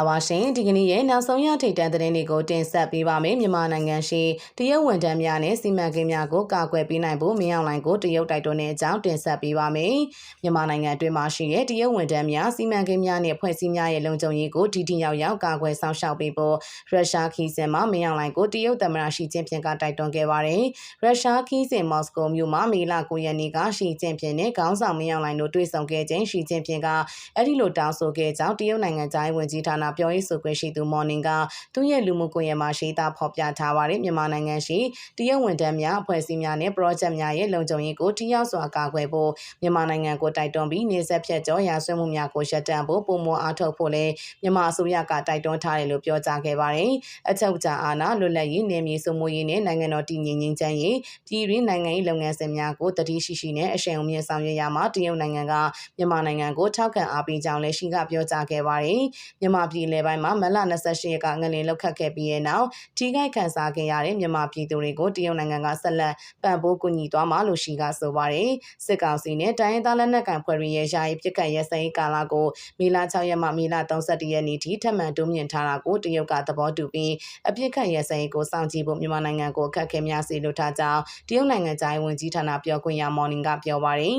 ္ဂလာပါရှင်ဒီကနေ့ရဲ့နောက်ဆုံးရထိပ်တန်းသတင်းတွေကိုတင်ဆက်ပေးပါမယ်မြန်မာနိုင်ငံရှိတရုတ်ဝန်ထမ်းများနဲ့စီမံကိန်းများကိုကာကွယ်ပေးနိုင်ဖို့မင်းအောင်လှိုင်ကိုတရုတ်တိုက်တွန်းတဲ့အကြောင်းတင်ဆက်ပေးပါမယ်မြန်မာနိုင်ငံအတွင်းမှာရှိတဲ့တရုတ်ဝန်ထမ်းများစီမံကိန်းများနဲ့ဖွဲ့စည်းများရဲ့လုံခြုံရေးကိုဒီတိရောက်ရောက်ကာကွယ်ဆောင်ရှောက်ပေးဖို့ရုရှားခီးစင်မှာမင်းအောင်လှိုင်ကိုတရုတ်သမ္မတရှီကျင်းပင်ကတိုက်တွန်းခဲ့ပါတယ်ရုရှားခီးစင်မော်စကိုမြို့မှာမေလ9ရက်နေ့ကရှီကျင်းပင်နဲ့ခေါင်းဆောင်မင်းအောင်လှိုင်တို့တွေ့ဆုံခဲ့ခြင်းရှီကျင်းပင်ကအဲ့ဒီလိုတောင်းဆိုခဲ့ကြောင်းတရုတ်နိုင်ငံသားဝန်ကြီးဌာနပြောရေးဆိုခွင့်ရှိသူ Morning ကသူ့ရဲ့လူမှုကွန်ရက်မှာရေးသားဖော်ပြထားပါတယ်မြန်မာနိုင်ငံရှိတရုတ်ဝန်ထမ်းများအဖွဲ့အစည်းများနဲ့ project များရဲ့လုံခြုံရေးကိုထိရောက်စွာကာကွယ်ဖို့မြန်မာနိုင်ငံကိုတိုက်တွန်းပြီးနေဆက်ဖြတ်ကျော်ရာဆွေးမှုများကိုရပ်တန့်ဖို့ပုံမအားထုတ်ဖို့လည်းမြန်မာအစိုးရကတိုက်တွန်းထားတယ်လို့ပြောကြားခဲ့ပါတယ်အချက်အချာအာဏာလွတ်လပ်ရေးနေမြေစုမှုရေးနဲ့နိုင်ငံတော်တည်ငြိမ်ငြိမ်းချမ်းရေးပြည်တွင်းနိုင်ငံရေးလုပ်ငန်းစဉ်များကိုတတိရှိရှိနဲ့အရှိန်အမြင့်ဆောင်ရွက်ရမှာတရုတ်နိုင်ငံကမြန်မာနိုင်ငံကိုထောက်ခံအားပေးကြောင်းလည်းရှိကပြောကြားခဲ့ပါတယ်မြန်မာပြည်လယ်ပိုင်းမှာမလ28ရက်ကငလင်လောက်ခတ်ခဲ့ပြီးတဲ့နောက်ထိခိုက်ခံစားခဲ့ရတဲ့မြန်မာပြည်သူတွေကိုတရုတ်နိုင်ငံကဆက်လက်ပံ့ပိုးကူညီသွားမှာလို့ရှိကဆိုပါတယ်စစ်ကောင်စီနဲ့တိုင်းရင်းသားလက်နက်ကန်ဖွဲ့တွေရဲ့ယာယီပြစ်ခတ်ရဲစဲကာလာကိုမေလ6ရက်မှမေလ31ရက်နေ့ထိထပ်မံတိုးမြင့်ထားတာကိုတရုတ်ကသဘောတူပြီးအပြစ်ခတ်ရဲစဲကိုစောင့်ကြည့်ဖို့မြန်မာနိုင်ငံကိုအခက်အခဲများစေလိုထားကြောင်းတရုတ်နိုင်ငံသားဝန်ကြီးဌာနပြောခွင့်ရမော်နင်ကပြောပါတယ်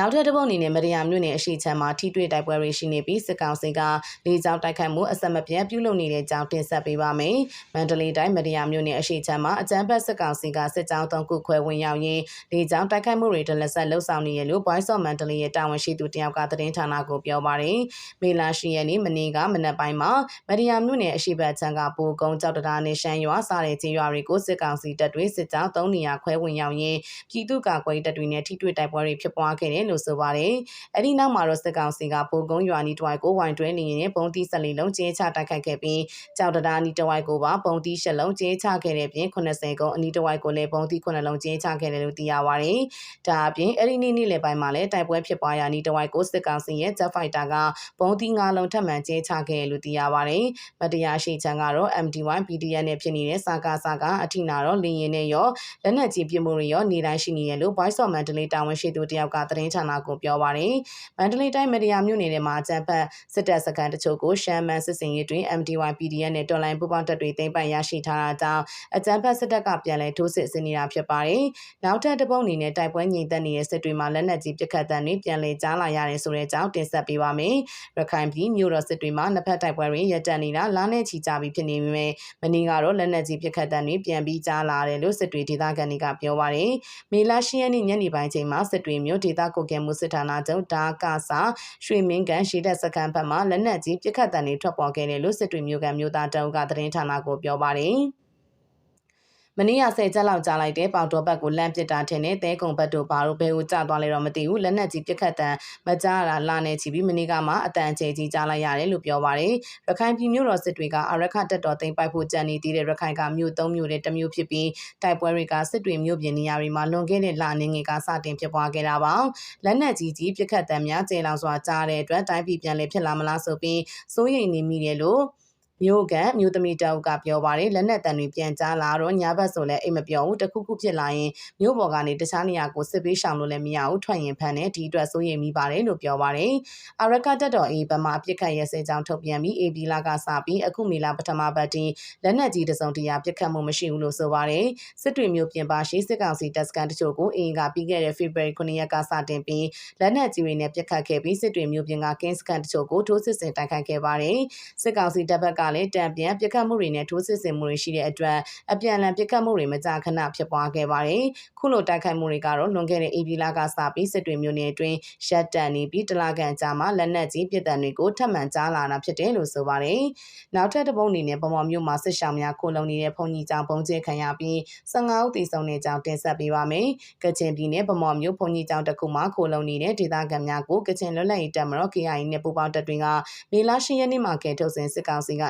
နောက်ထပ်တစ်ပုတ်အနေနဲ့မရယာမြို့နယ်အရှိချမ်းမှာထိတွေ့တိုက်ပွဲတွေရှိနေပြီးစစ်ကောင်စီကလေကြောင်းတိုက်ခိုက်မှုအဆက်မပြတ်ပြုလုပ်နေတဲ့အကြောင်းတင်ဆက်ပေးပါမယ်။မန္တလေးတိုင်းမရယာမြို့နယ်အရှိချမ်းမှာအကြမ်းဖက်စစ်ကောင်စီကစစ်ကြောင်းသုံးခုခွဲဝင်ရောက်ရင်းလေကြောင်းတိုက်ခိုက်မှုတွေတလက်ဆက်လှုပ်ဆောင်နေရလို့ Voice of Mandalay ရဲ့တာဝန်ရှိသူတယောက်ကသတင်းဌာနကိုပြောပါတယ်။မေလာရှိရက်နေ့မနေ့ကမနက်ပိုင်းမှာမရယာမြို့နယ်အရှိဘက်ချမ်းကပူကုန်းကြောက်တရာနေရှမ်းရွာစတဲ့ကျေးရွာတွေကိုစစ်ကောင်စီတပ်တွေစစ်ကြောင်းသုံးနေရာခွဲဝင်ရောက်ရင်းပြည်သူ့ကာကွယ်တပ်တွေနဲ့ထိတွေ့တိုက်ပွဲတွေဖြစ်ပွားခဲ့တယ်လို့ဆိုပါတယ်။အဲဒီနောက်မှာတော့စစ်ကောင်စီကပိုကုန်းရွာနီတဝိုက်ကိုဝိုင်တွဲနေရင်ပုံတီးဆက်လီလုံးကျင်းချတိုက်ခိုက်ခဲ့ပြီးကြောက်တရာနီတဝိုက်ကိုပါပုံတီးရှစ်လုံးကျင်းချခဲ့တဲ့ပြင်80ကုန်းအနီးတဝိုက်ကိုလည်းပုံတီး9လုံးကျင်းချခဲ့တယ်လို့သိရပါတယ်။ဒါအပြင်အဲဒီနေ့နေ့လယ်ပိုင်းမှာလည်းတိုက်ပွဲဖြစ်ပွားရာနီတဝိုက်ကိုစစ်ကောင်စီရဲ့ Jet Fighter ကပုံတီး9လုံးထပ်မံကျင်းချခဲ့တယ်လို့သိရပါတယ်။မတရားရှိချန်ကတော့ MD1 PDF နဲ့ဖြစ်နေတဲ့စာကာစာကအထိနာတော့လင်းရင်နဲ့ရောလက်နက်ကြီးပြမှုတွေရောနေတိုင်းရှိနေရလို့ Voice of Mandalay တာဝန်ရှိသူတယောက်ကသတင်းဌာနကိုပြောပါတယ်။မန္တလေးတိုင်းမဒီယာမြို့နယ်ထဲမှာအကြံဖတ်စစ်တပ်စခန်းတချို့ကိုရှမ်းမန်စစ်စင်ရေးတွင် MDY PDF နဲ့တော်လိုင်းပူပေါင်းတပ်တွေသိမ်းပိုက်ရရှိထားတာကြောင့်အကြံဖတ်စစ်တပ်ကပြန်လည်ထိုးစစ်ဆင်နေတာဖြစ်ပါတယ်။နောက်ထပ်တစ်ပုံအနေနဲ့တိုက်ပွဲငြိမ်သက်နေတဲ့စစ်တွေမှာလက်နက်ကြီးပစ်ခတ်တဲ့တွေပြန်လည်ကြားလာရတယ်ဆိုတဲ့အကြောင်းတင်ဆက်ပေးပါမယ်။ရခိုင်ပြည်မြို့တော်စစ်တွေမှာနှစ်ဖက်တိုက်ပွဲတွေရပ်တန့်နေတာလနဲ့ချီကြပြီးဖြစ်နေပေမဲ့မနေ့ကတော့လက်နက်ကြီးပစ်ခတ်တဲ့တွေပြန်ပြီးကြားလာတယ်လို့စစ်တွေဒေသခံတွေကပြောပါတယ်။မေလ10ရက်နေ့ညနေပိုင်းချိန်မှာစစ်တွေမြို့ဒေသကုကဲမှုစစ်ဌာနချုပ်ဒါကာစာရွှေမင်းကန်ရှိတဲ့စကန်ဘက်မှာလက်နက်ကြီးပစ်ခတ်တဲ့တွေထွက်ပေါ်ခဲ့တယ်လို့စစ်တွေမြို့ကမြို့သားတအုပ်ကသတင်းဌာနကိုပြောပါတယ်။ မနေ့ကဆယ်ချက်လောက်ကြားလိုက်တဲ့ပေါတော်ဘက်ကိုလန့်ပစ်တာထင်တဲ့သဲကုံဘက်တို့ဘာလို့ဘဲကိုကျသွားလဲတော့မသိဘူးလက်နက်ကြီးပြစ်ခတ်တန်မကြားတာလာနေချီပြီးမနေ့ကမှအတန်ချေကြီးကြားလိုက်ရတယ်လို့ပြောပါတယ်ရခိုင်ပြည်မြို့တော်စစ်တွေကအရခတက်တော်သိမ်းပိုက်ဖို့ကြံနေသေးတဲ့ရခိုင်ကမြို့၃မြို့နဲ့တမျိုးဖြစ်ပြီးတိုက်ပွဲတွေကစစ်တွေမြို့ပြင်နေရာတွေမှာလွန်ခဲ့တဲ့လနေငယ်ကစတင်ဖြစ်ပွားခဲ့တာပါလက်နက်ကြီးကြီးပြစ်ခတ်တန်များကျေလောင်စွာကြားတဲ့အတွက်တိုင်းပြည်ပြန်လည်ဖြစ်လာမလားဆိုပြီးစိုးရိမ်နေမိတယ်လို့ မြို့ကန်မြို့သမီးတအုပ်ကပြောပါတယ်လက်နက်တန်တွေပြန်ကြားလာတော့ညဘက်ဆိုလဲအိမ်မပြောဘူးတခုခုဖြစ်လာရင်မြို့ပေါ်ကနေတခြားနေရာကိုစစ်ပေးရှောင်လို့လည်းမရဘူးထွက်ရင်ဖမ်းတယ်ဒီအတွက်စိုးရိမ်မိပါတယ်လို့ပြောပါတယ်အာရကတက်တော်အေးဘက်မှာအပြစ်ခတ်ရဲစဲကြောင်းထုတ်ပြန်ပြီး AB လာကစပြီးအခုမေလာပထမပတ်တင်လက်နက်ကြီးတစုံတရာပြစ်ခတ်မှုမရှိဘူးလို့ဆိုပါတယ်စစ်တွေမြို့ပြင်ပါရှိစစ်ကောင်စီတပ်စကန်တချို့ကိုအင်ကပြီးခဲ့တဲ့ February 9ရက်ကစတင်ပြီးလက်နက်ကြီးတွေနဲ့ပြစ်ခတ်ခဲ့ပြီးစစ်တွေမြို့ပြင်ကကင်းစကန်တချို့ကိုထိုးစစ်ဆင်တိုက်ခိုက်ခဲ့ပါတယ်စစ်ကောင်စီတပ်ဘက်ကလည်းတံပြန်ပြစ်ခတ်မှုတွေနဲ့ထိုးစစ်ဆင်မှုတွေရှိတဲ့အတွက်အပြန်အလှန်ပြစ်ခတ်မှုတွေမကြာခဏဖြစ်ပွားခဲ့ပါတယ်။ခုလိုတိုက်ခိုက်မှုတွေကတော့လွန်ခဲ့တဲ့ AB လကစပြီးစစ်တွေမျိုးနယ်အတွင်းရှက်တန်နေပြီးတလကန်ကြာမှလက်နက်ကြီးပစ်တံတွေကိုထပ်မံကြားလာတာဖြစ်တယ်လို့ဆိုပါတယ်။နောက်ထပ်တစ်ပုံအနေနဲ့ပမော်မျိုးမှာစစ်ရှောင်းများခိုလုံနေတဲ့ဖုန်ကြီးကြောင်ပုံကျဲခံရပြီး15ဦးသေဆုံးတဲ့ကြောင်းတင်ဆက်ပေးပါမယ်။ကချင်ပြည်နယ်ပမော်မျိုးဖုန်ကြီးကြောင်တစ်ခုမှာခိုလုံနေတဲ့ဒေသခံများကိုကချင်လွတ်လပ်ရေးတပ်မတော် KIA နဲ့ပူးပေါင်းတပ်တွေကမေလ10ရက်နေ့မှာကဲထုတ်စဉ်စစ်ကောင်စီက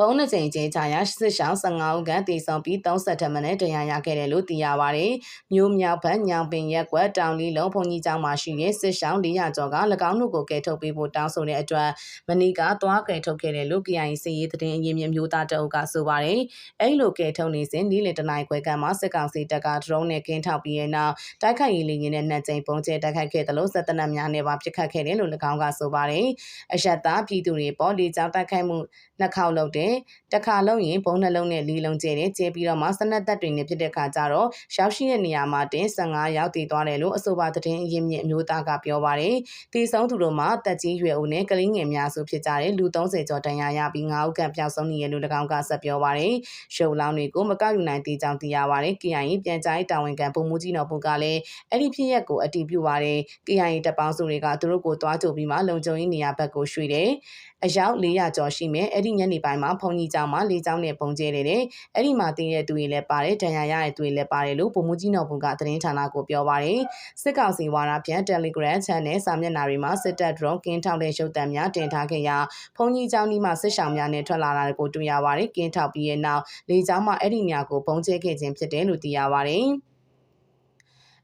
ဘုံနှစ်ကြိမ်ချင်းချရာစစ်ဆောင်15ဦးခန့်တည်ဆောင်ပြီး30ထက်မနည်းတရားရခဲ့တယ်လို့သိရပါတယ်။မြို့မြောက်ဘက်ညောင်ပင်ရက်ကွက်တောင်လီလုံးဘုံကြီးကျောင်းမှာရှိတဲ့စစ်ဆောင်400ကျော်က၎င်းတို့ကိုကယ်ထုတ်ပေးဖို့တောင်းဆိုတဲ့အတွက်မနီကသွားကယ်ထုတ်ခဲ့တယ်လို့ KIA စီရေးသတင်းအရင်းမြစ်မျိုးသားတအုပ်ကဆိုပါတယ်။အဲ့လိုကယ်ထုတ်နေစဉ်နီးလေတနိုင်ခွဲကမှာစစ်ကောင်စီတပ်ကဒရုန်းနဲ့ကင်းထောက်ပြီးတဲ့နောက်တိုက်ခိုက်ရေးလေယာဉ်နဲ့နှစ်ကြိမ်ပုံကျဲတိုက်ခိုက်ခဲ့တယ်လို့စစ်တပ်များနဲ့ပါပစ်ခတ်ခဲ့တယ်လို့၎င်းကဆိုပါတယ်။အရက်သားပြည်သူတွေပေါ်လေကြောင်းတိုက်ခိုက်မှုနှစ်ခေါက်လုပ်တယ်။တစ်ခါလုံးရင်ဘုံနှလုံးနဲ့လီလုံးကျဲတယ်။ကျဲပြီးတော့မှစနက်သက်တွေနဲ့ဖြစ်တဲ့ခါကျတော့ရောက်ရှိတဲ့နေရာမှာတင်15ရောက်တည်သွားတယ်လို့အဆိုပါသတင်းအရင်းမြစ်အမျိုးသားကပြောပါတယ်။ဒီဆုံးသူတို့မှာတက်ကြီးရွယ်ဦးနဲ့ကလေးငယ်များစုဖြစ်ကြတဲ့လူ30ကျော်တန်ရာရပြီး9ဦးခန့်ပျောက်ဆုံးနေရလို့၎င်းကဆက်ပြောပါတယ်။ရှုံလောင်းတွေကိုမကောက်ယူနိုင်သေးကြောင်းသိရပါတယ်။ KIA ပြန်ကြားရေးတာဝန်ခံပုံမူကြီးတော်ဘုကလည်းအဲ့ဒီဖြစ်ရက်ကိုအတည်ပြုပါတယ်။ KIA တပ်ပေါင်းစုတွေကသူတို့ကိုတွားကြပြီးမှလုံခြုံရေးနေရာဘက်ကိုရွှေ့တယ်။အယောက်400ကျော်ရှိမယ်အဲ့ဒီညနေပိုင်းမှာဖုန်ကြီးကျောင်းမှာလေကျောင်းနဲ့ပုံကျဲနေတယ်အဲ့ဒီမှာတင်းရဲ့သူတွေလည်းပါတယ်ဒဏ်ရာရတဲ့သူတွေလည်းပါတယ်လို့ပုံမူကြီးတော်ဘုကသတင်းဌာနကိုပြောပါတယ်စစ်ကောင်စီဝါဒပြန် Telegram Channel စာမျက်နှာတွေမှာစစ်တပ် drone ကင်းထောက်တဲ့ရုပ်သံများတင်ထားခဲ့ရာဖုန်ကြီးကျောင်းဒီမှာစစ်ဆောင်များနဲ့ထွက်လာတာကိုတွေ့ရပါတယ်ကင်းထောက်ပြီးရဲ့နောက်လေကျောင်းမှာအဲ့ဒီညကိုပုံကျဲခဲ့ခြင်းဖြစ်တယ်လို့သိရပါတယ်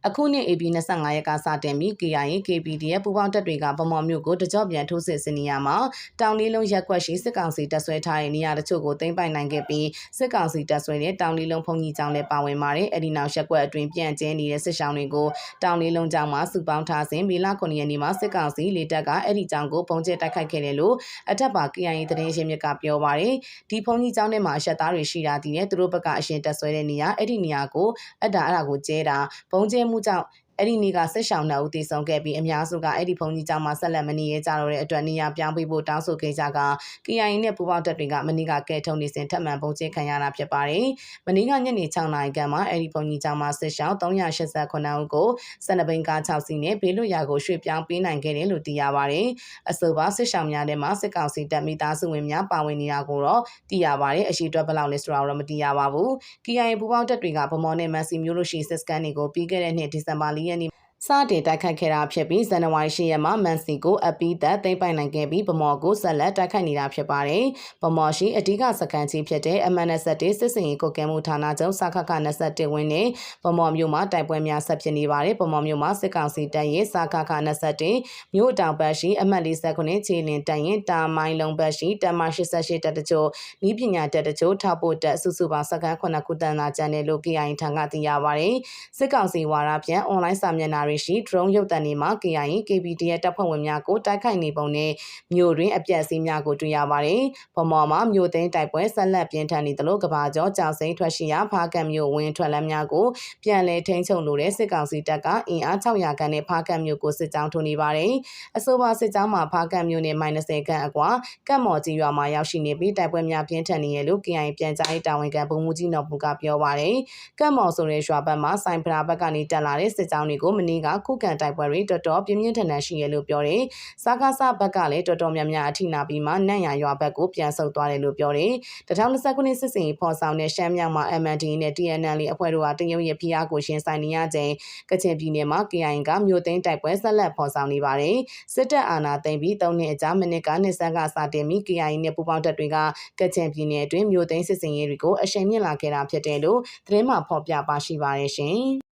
အခုနှစ် AB 25ရက်ကစတင်ပြီး KIA KPDF ပူးပေါင်းတပ်တွေကဗမော်မြို့ကိုတကြော့ပြန်ထိုးစစ်ဆင်နေရမှာတောင်လေးလုံးရက်ကွက်ရှိစစ်ကောင်စီတပ်ဆွဲထားတဲ့နေရာတချို့ကိုသိမ်းပိုက်နိုင်ခဲ့ပြီးစစ်ကောင်စီတပ်ဆွဲတဲ့တောင်လေးလုံးဖုန်ကြီးကျောင်းလည်းပါဝင်ပါတယ်။အဲဒီနောက်ရက်ကွက်အတွင်းပြန့်ကျဲနေတဲ့စစ်ဆောင်တွေကိုတောင်လေးလုံးကျောင်းမှာစုပေါင်းထားစဉ်မေလ9ရက်နေ့မှာစစ်ကောင်စီလေတပ်ကအဲ့ဒီကျောင်းကိုပုံကျဲတိုက်ခိုက်ခဲ့တယ်လို့အထက်ပါ KIA သတင်းရင်းမြစ်ကပြောပါတယ်။ဒီဖုန်ကြီးကျောင်းထဲမှာအရက်သားတွေရှိတာဒီနဲ့သူတို့ဘက်ကအရှင်တပ်ဆွဲတဲ့နေရာအဲ့ဒီနေရာကိုအတားအတာကိုကျဲတာပုံကျဲမှုကြောင့် အဲ့ဒီနေ့ကဆက်ရှောင်နှုတ်တည်ဆုံခဲ့ပြီးအများစုကအဲ့ဒီဘုံကြီးကျောင်းမှာဆက်လက်မနေရကြတော့တဲ့အတွက်နေရာပြောင်းပေးဖို့တောင်းဆိုခဲ့ကြက KIA နဲ့ပူးပေါင်းတပ်တွေကမနေ့ကကဲထုံနေစဉ်ထပ်မံပုံကျင်းခံရတာဖြစ်ပါတယ်။မနေ့ကညနေ6နာရီခန့်မှာအဲ့ဒီဘုံကြီးကျောင်းမှာဆက်ရှောင်389ဦးကိုစနဘိန်ကား6စီးနဲ့ဘေးလွတ်ရာကိုရွှေ့ပြောင်းပေးနိုင်ခဲ့တယ်လို့သိရပါတယ်။အဆိုပါဆက်ရှောင်များထဲမှာစစ်ကောင်စီတပ်မိသားစုဝင်များပါဝင်နေတာကိုတော့သိရပါတယ်။အရှိတွက်ဘယ်လောက်လဲဆိုတာတော့မသိရပါဘူး။ KIA ပူးပေါင်းတပ်တွေကဗမော်နဲ့မန်စီမျိုးလို့ရှိစစ်စကန်တွေကိုပြီးခဲ့တဲ့နှစ်ဒီဇင်ဘာလရက်နေ့ စတင်တိုက်ခိုက်ခဲ့တာဖြစ်ပြီးဇန်နဝါရီ10ရက်မှာမန်စီကိုအပီးသက်သိမ်းပိုင်နိုင်ခဲ့ပြီးဗမော်ကိုဆက်လက်တိုက်ခိုက်နေတာဖြစ်ပါတယ်။ဗမော်ရှိအဓိကစကန်ကြီးဖြစ်တဲ့ MNSD စစ်စင်ရေးကုတ်ကဲမှုဌာနချုပ်စခခ21ဝင်းနဲ့ဗမော်မြို့မှာတိုက်ပွဲများဆက်ဖြစ်နေပါတယ်။ဗမော်မြို့မှာစစ်ကောင်စီတပ်ရဲ့စခခ21မြို့တောင်ဘက်ရှိအမှတ်49ခြေလင်တပ်ရင်တာမိုင်းလုံးဘက်ရှိတမ88တပ်တချို့ဤပညာတပ်တချို့ထောက်ပို့တပ်စုစုပေါင်းစကန်9ခုတန်းသာကျန်တယ်လို့ KIA ထံကသိရပါတယ်။စစ်ကောင်စီဝါဒပြန်အွန်လိုင်းစာမျက်နှာတွေရှိ drone ရုပ်သံတွေမှာ KIA KPDF တပ်ဖွဲ့ဝင်များကိုတိုက်ခိုက်နေပုံနဲ့မြို့တွင်အပြက်စီးများကိုတွေ့ရပါတယ်။ဗမော်မှာမြို့သိမ်းတိုက်ပွဲဆက်လက်ပြင်းထန်နေသလိုကဘာကျော်ကြောင်စိန်ထွက်ရှိရာဖားကံမြို့ဝင်ထွက်လမ်းများကိုပြန်လည်ထိန်းချုပ်လိုတဲ့စစ်ကောင်စီတပ်ကအင်အား600ခန့်နဲ့ဖားကံမြို့ကိုစစ်ကြောင်းထိုးနေပါတယ်။အဆိုပါစစ်ကြောင်းမှာဖားကံမြို့နဲ့မိုင်20ခန့်အကွာကတ်မော်ကြီးရွာမှာရောက်ရှိနေပြီးတိုက်ပွဲများပြင်းထန်နေရလို့ KIA ပြန်ကြားရေးတာဝန်ခံဗိုလ်မှူးကြီးနော်ဘူကပြောပါတယ်။ကတ်မော်ဆိုတဲ့ရွာဘက်မှာစိုင်ဖရာဘက်ကနေတက်လာတဲ့စစ်ကြောင်းတွေကိုမနေ့ကခုခံတိုက်ပွဲတွေတော်တော်ပြင်းပြင်းထန်ထန်ရှိရလို့ပြောတယ်။စားကားစဘက်ကလည်းတော်တော်များများအထိနာပြီးမှနန့်ရရွာဘက်ကိုပြန်ဆုတ်သွားတယ်လို့ပြောတယ်။2020ခုနှစ်စစ်စင်ဖော်ဆောင်တဲ့ရှမ်းမြောက်မှာ MND နဲ့ TNL အဖွဲ့တို့ဟာတရုတ်ရဲ့ဖိအားကိုရှင်းဆိုင်နေရချိန်ကချင်ပြည်နယ်မှာ KIA ကမြို့သိမ်းတိုက်ပွဲဆက်လက်ဖော်ဆောင်နေပါတယ်။စစ်တပ်အာဏာသိမ်းပြီး၃နှစ်အကြာမိနစ်ကနှစ်ဆန်းကစတင်ပြီး KIA နဲ့ပူးပေါင်းတပ်တွေကကချင်ပြည်နယ်အတွင်းမြို့သိမ်းစစ်စင်ရေးတွေကိုအရှိန်မြင့်လာခဲ့တာဖြစ်တယ်လို့သတင်းမှဖော်ပြပါရှိပါတယ်ရှင်။